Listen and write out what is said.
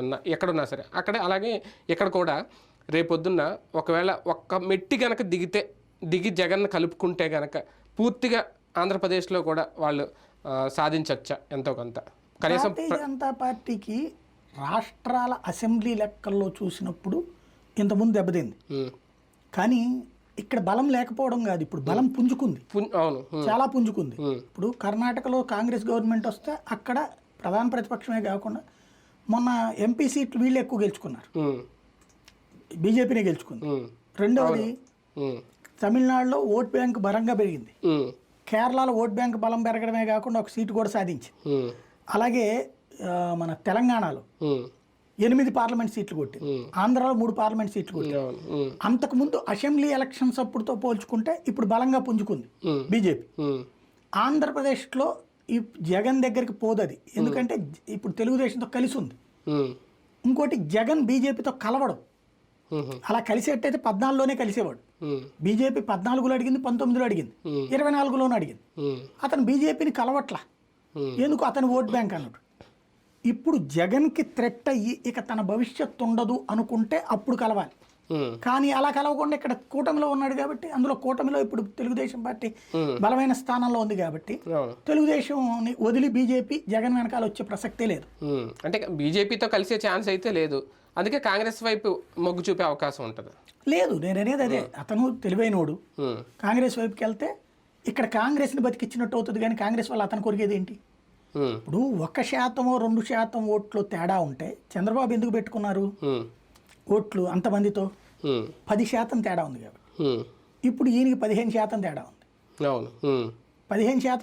ఉన్న ఎక్కడున్నా సరే. అక్కడే అలాగే ఇక్కడ కూడా రేపొద్దున్న ఒకవేళ ఒక్క మెట్టి గనక దిగితే దిగి జగన్ కలుపుకుంటే గనక పూర్తిగా ఆంధ్రప్రదేశ్లో కూడా వాళ్ళు సాధించవచ్చా ఎంతో కొంత? కనీసం జనతా పార్టీకి రాష్ట్రాల అసెంబ్లీ లెక్కల్లో చూసినప్పుడు ఇంతకుముందు దెబ్బతింది. కానీ ఇక్కడ బలం లేకపోవడం కాదు. ఇప్పుడు బలం పుంజుకుంది. అవును. చాలా పుంజుకుంది. ఇప్పుడు కర్ణాటకలో కాంగ్రెస్ గవర్నమెంట్ వస్తే అక్కడ ప్రధాన ప్రతిపక్షమే కాకుండా మొన్న ఎంపీ సీట్లు వీళ్ళు ఎక్కువ గెలుచుకున్నారు. బీజేపీనే గెలుచుకుంది. రెండవది తమిళనాడులో ఓట్ బ్యాంక్ బలంగా పెరిగింది. కేరళలో ఓట్ బ్యాంక్ బలం పెరగడమే కాకుండా ఒక సీటు కూడా సాధించింది. అలాగే మన తెలంగాణలో ఎనిమిది పార్లమెంట్ సీట్లు కొట్టింది. ఉమ్. ఆంధ్రాలో మూడు పార్లమెంట్ సీట్లు ఉమ్, అంతకుముందు అసెంబ్లీ ఎలక్షన్స్ అప్పుడుతో పోల్చుకుంటే ఇప్పుడు బలంగా పుంజుకుంది బీజేపీ ఆంధ్రప్రదేశ్లో ఈ జగన్ దగ్గరికి పోదది. ఎందుకంటే ఇప్పుడు తెలుగుదేశంతో కలిసి ఉంది ఇంకోటి జగన్ బీజేపీతో కలవడం. అలా కలిసేటైతే పద్నాలుగులోనే కలిసేవాడు. బీజేపీ పద్నాలుగులో అడిగింది పంతొమ్మిదిలో అడిగింది. ఇరవై నాలుగులోనూ అడిగింది. అతను బీజేపీని కలవట్లా. ఎందుకు? అతని ఓట్ బ్యాంక్ అన్నాడు ఇప్పుడు జగన్కి థ్రెట్ అయ్యి ఇక తన భవిష్యత్తు ఉండదు అనుకుంటే అప్పుడు కలవాలి. కానీ అలా కలవకుండా ఇక్కడ కూటమిలో ఉన్నాడు కాబట్టి అందులో కూటమిలో ఇప్పుడు తెలుగుదేశం పార్టీ Hmm. బలమైన స్థానంలో ఉంది కాబట్టి తెలుగుదేశం వదిలి బీజేపీ జగన్ వెనకాల వచ్చే ప్రసక్తే లేదు. ఉమ్, అంటే బీజేపీతో కలిసే ఛాన్స్ అయితే లేదు. అందుకే కాంగ్రెస్ వైపు మొగ్గు చూపే అవకాశం ఉంటుంది. లేదు నేను అనేది అదే. అతను తెలివైనోడు. కాంగ్రెస్ వైపుకి వెళ్తే ఇక్కడ కాంగ్రెస్ని బతికిచ్చినట్టు అవుతుంది కానీ కాంగ్రెస్ వల్ల అతను కొరిగేది ఏంటి? ఇప్పుడు ఒక శాతమో రెండు శాతం ఓట్లు తేడా ఉంటే చంద్రబాబు ఎందుకు పెట్టుకున్నారు? ఓట్లు అంతమందితో పది శాతం తేడా ఉంది కాబట్టి. ఇప్పుడు ఈయనకి పదిహేను శాతం తేడా ఉంది. అవును. పదిహేను శాతం